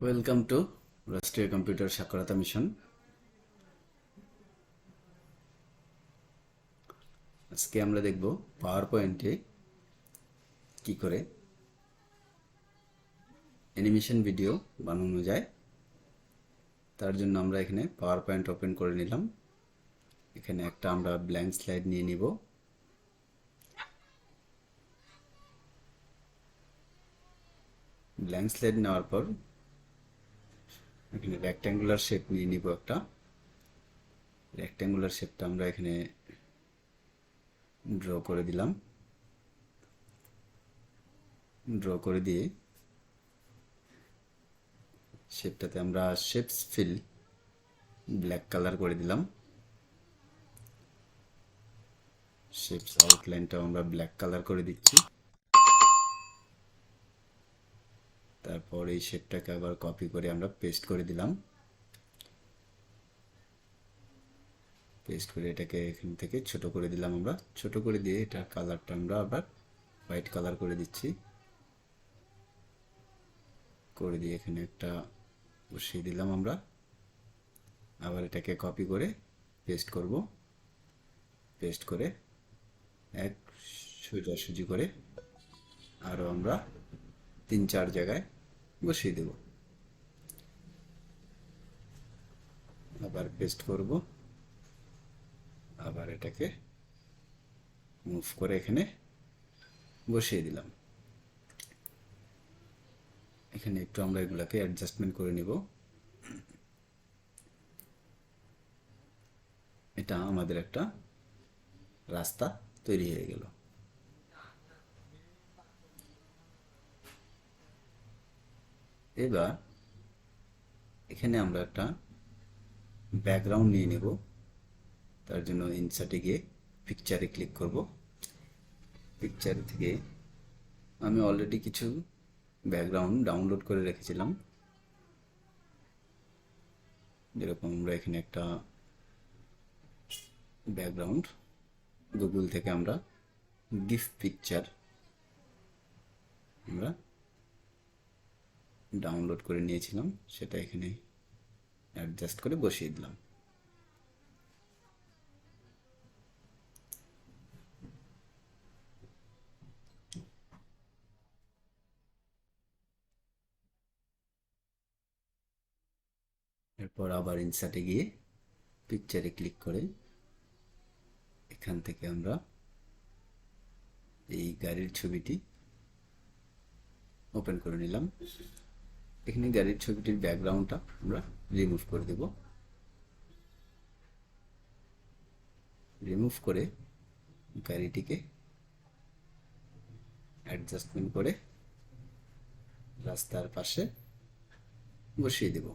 Welcome to রাষ্ট্রীয় computer সাক্ষরতা mission আজকে আমরা দেখব পাওয়ার পয়েন্টে কি করে অ্যানিমেশন ভিডিও বানানো যায়। তার জন্য আমরা এখানে পাওয়ার পয়েন্ট ওপেন করে নিলাম। এখানে একটা আমরা ব্ল্যাঙ্ক স্লাইড নিয়ে নিব। ব্ল্যাঙ্ক স্লাইড নেওয়ার পর এখানে রেক্ট্যাঙ্গুলার শেপ নিয়ে নিব একটা। রেক্ট্যাঙ্গুলার শেপটা আমরা এখানে ড্র করে দিলাম। ড্র করে দিয়ে শেপটাতে আমরা শেপস ফিল ব্ল্যাক কালার করে দিলাম। শেপস আউটলাইনটাও আমরা ব্ল্যাক কালার করে দিচ্ছি। তারপর এই শেপটাকে আবার কপি করে আমরা পেস্ট করে দিলাম। পেস্ট করে এটাকে এখান থেকে ছোট করে দিলাম আমরা। ছোট করে দিয়ে এটার কালারটা আমরা আবার হোয়াইট কালার করে দিচ্ছি। করে দিয়ে এখানে একটা বসিয়ে দিলাম আমরা। আবার এটাকে কপি করে পেস্ট করব। পেস্ট করে এক সোজাসুজি করে আরও আমরা তিন চার জায়গায় বসিয়ে দেব। আবার পেস্ট করব। আবার এটাকে মুভ করে এখানে বসিয়ে দিলাম। এখানে একটু আমরা এগুলাকে অ্যাডজাস্টমেন্ট করে নিব। এটা আমাদের একটা রাস্তা তৈরি হয়ে গেল। এবার এখানে আমরা একটা ব্যাকগ্রাউন্ড নিয়ে নেব। তার জন্য ইনসার্টে গিয়ে পিকচারে ক্লিক করব। পিকচার থেকে আমি অলরেডি কিছু ব্যাকগ্রাউন্ড ডাউনলোড করে রেখেছিলাম। যেরকম আমরা এখানে একটা ব্যাকগ্রাউন্ড গুগল থেকে আমরা গিফট পিকচার আমরা ডাউনলোড করে নিয়েছিলাম, সেটা এখানে অ্যাডজাস্ট করে বসিয়ে দিলাম। এরপর আবার ইনসার্টে গিয়ে পিকচারে ক্লিক করে এখান থেকে আমরা এই গাড়ির ছবিটি ওপেন করে নিলাম। এখানে গাড়ির ছবিটির ব্যাকগ্রাউন্ডটা আমরা রিমুভ করে দেব। রিমুভ করে গাড়িটিকে অ্যাডজাস্টমেন্ট করে রাস্তার পাশে বসিয়ে দেব।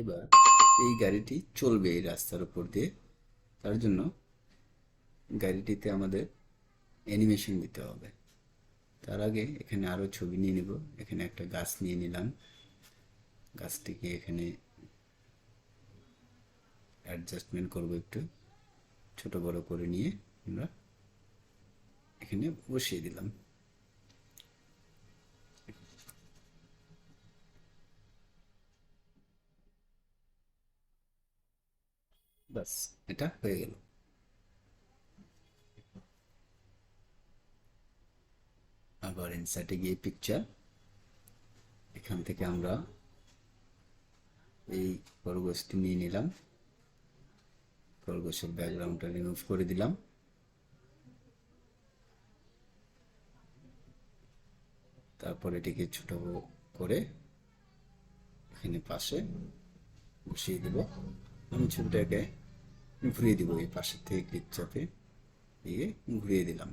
এবার এই গাড়িটি চলবে এই রাস্তার উপর দিয়ে। তার জন্য গাড়িটিতে আমাদের অ্যানিমেশন দিতে হবে। তার আগে এখানে আরও ছবি নিয়ে নেব। এখানে একটা গাছ নিয়ে নিলাম। গাছটিকে এখানে অ্যাডজাস্টমেন্ট করব একটু। ছোট বড় করে নিয়ে আমরা এখানে বসিয়ে দিলাম। বাস এটা হয়ে গেল। আবার ইনসার্টে গিয়ে পিকচার এখান থেকে আমরা এই খরগোশটি নিয়ে নিলাম। খরগোশের ব্যাকগ্রাউন্ডটা রিমুভ করে দিলাম। তারপর এটিকে ছোট করে এখানে পাশে বসিয়ে দেব। আমি ছবিটাকে ঘুরিয়ে দিব এই পাশের থেকে ক্লিক চাপে। দিয়ে ঘুরিয়ে দিলাম।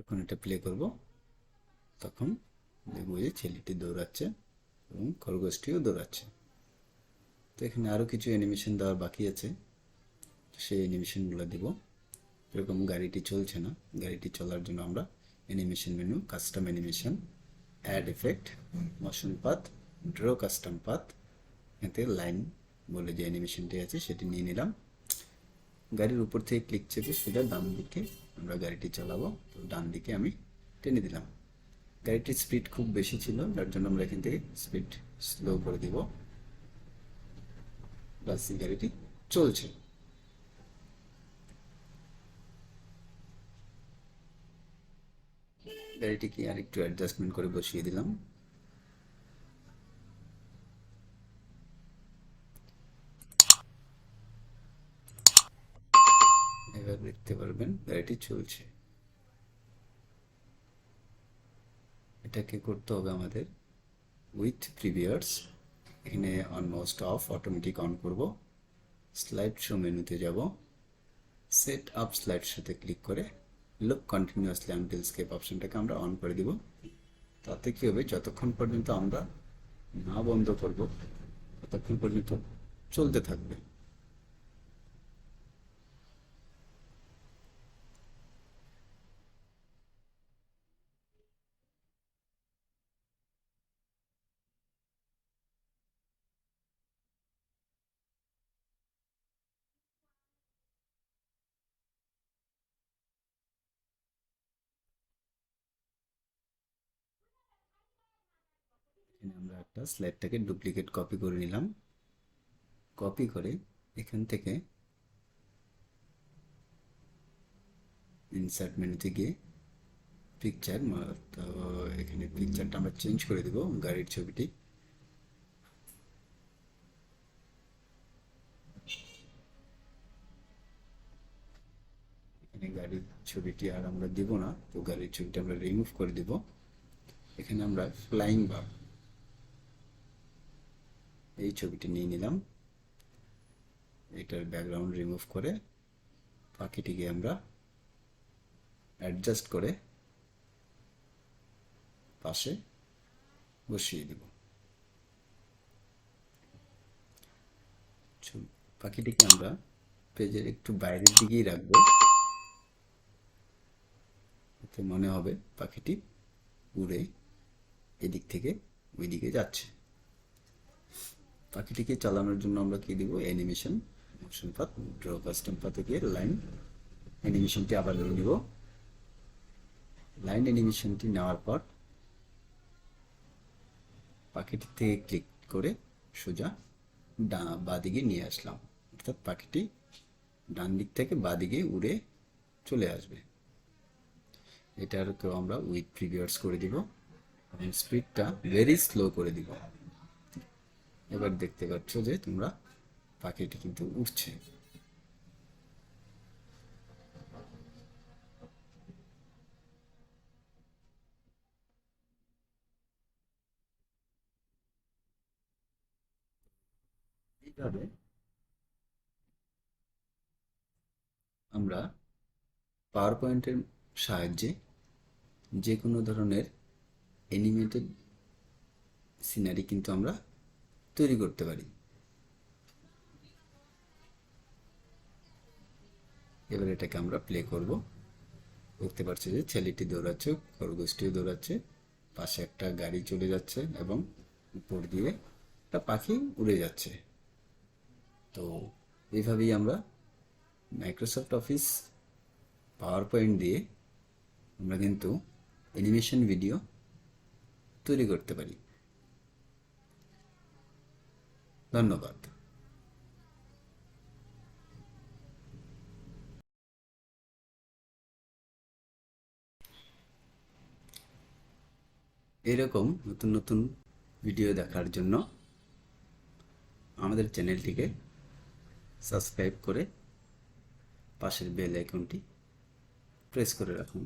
যখন এটা প্লে করব, তখন দেখব যে ছেলেটি দৌড়াচ্ছে এবং খরগোশটিও দৌড়াচ্ছে। তো এখানে আরও কিছু অ্যানিমেশন দেওয়ার বাকি আছে। সেই অ্যানিমেশনগুলো দেব। এরকম গাড়িটি চলছে না। গাড়িটি চলার জন্য আমরা animation menu custom animation add effect motion path draw custom path এতে লাইন বলে যে অ্যানিমেশনটি আছে, সেটি নিয়ে নিলাম। গাড়ির উপর থেকে ক্লিক চেপে সেটা দাম দিকে আমরা গাড়িটি চালাবো। তো ডান দিকে আমি টেনে দিলাম। গাড়িটির স্পিড খুব বেশি ছিল, যার জন্য আমরা এখান থেকে স্পিড স্লো করে দিব। প্লাস এই গাড়িটি চলছে। গাড়িটিকে আর একটু অ্যাডজাস্টমেন্ট করে বসিয়ে দিলাম। এবার দেখতে পারবেন, গাড়িটি চলছে। এটাকে করতে হবে আমাদের উইথ প্রিভিয়ার্স এখানে অলমোস্ট অফ অটোমেটিক অন করব। স্লাইড শো মেনুতে যাব। সেট আপ স্লাইড শোতে ক্লিক করে লুক কন্টিনিউয়াসলি আনটিল স্কেপ অপশনটাকে আমরা অন করে দিব। তাতে কী হবে, যতক্ষণ পর্যন্ত আমরা না বন্ধ করব, ততক্ষণ পর্যন্ত চলতে থাকবে। এখানে আমরা একটা স্লাইডটাকে ডুপ্লিকেট কপি করে নিলাম। কপি করে এখান থেকে ইনসার্ট মেনুতে গিয়ে পিকচার তো এখানে পিকচারটা আমরা চেঞ্জ করে দেব গাড়ির ছবিটি। এখানে গাড়ির ছবিটি আর আমরা দিব না, তো গাড়ির ছবিটা আমরা রিমুভ করে দিব। এখানে আমরা ফ্লাইং বার এই ছবিটি নিয়ে নিলাম। এটার ব্যাকগ্রাউন্ড রিমুভ করে পাখিটিকে আমরা অ্যাডজাস্ট করে পাশে বসিয়ে দেব। পাখিটিকে আমরা পেজের একটু বাইরের দিকেই রাখব। এতে মনে হবে পাখিটি উড়ে এদিক থেকে ওই দিকে যাচ্ছে। পাখিটিকে চালানোর জন্য আমরা কি দিব? Animation motion path draw custom পাথে গিয়ে লাইন অ্যানিমেশনটি আবার নিব। লাইন অ্যানিমেশনটি নেওয়ার পর পাখিটি থেকে ক্লিক করে সোজা ডা বা দিকে নিয়ে আসলাম। অর্থাৎ পাখিটি ডান দিক থেকে বা দিকে উড়ে চলে আসবে। এটারকেও আমরা উইথ প্রিভিয়ার্স করে দিব। এবং স্পিডটা ভেরি স্লো করে দিব। এবার দেখতে পাচ্ছ যে তোমরা পাখিটি কিন্তু উঠছে এইভাবে আমরা পাওয়ার পয়েন্টের সাহায্যে যে কোনো ধরনের অ্যানিমেটেড সিনারি কিন্তু আমরা তৈরি করতে পারি। এবার এটাকে আমরা প্লে করব। দেখতে পাচ্ছি যে ছেলেটি দৌড়াচ্ছে, খরগোশটিও দৌড়াচ্ছে, পাশে একটা গাড়ি চলে যাচ্ছে এবং উপর দিয়ে একটা পাখি উড়ে যাচ্ছে। তো এইভাবেই আমরা মাইক্রোসফট অফিস পাওয়ার পয়েন্ট দিয়ে আমরা কিন্তু অ্যানিমেশন ভিডিও তৈরি করতে পারি। ধন্যবাদ। এরকম নতুন নতুন ভিডিও দেখার জন্য আমাদের চ্যানেলটিকে সাবস্ক্রাইব করে পাশের বেল আইকনটি প্রেস করে রাখুন।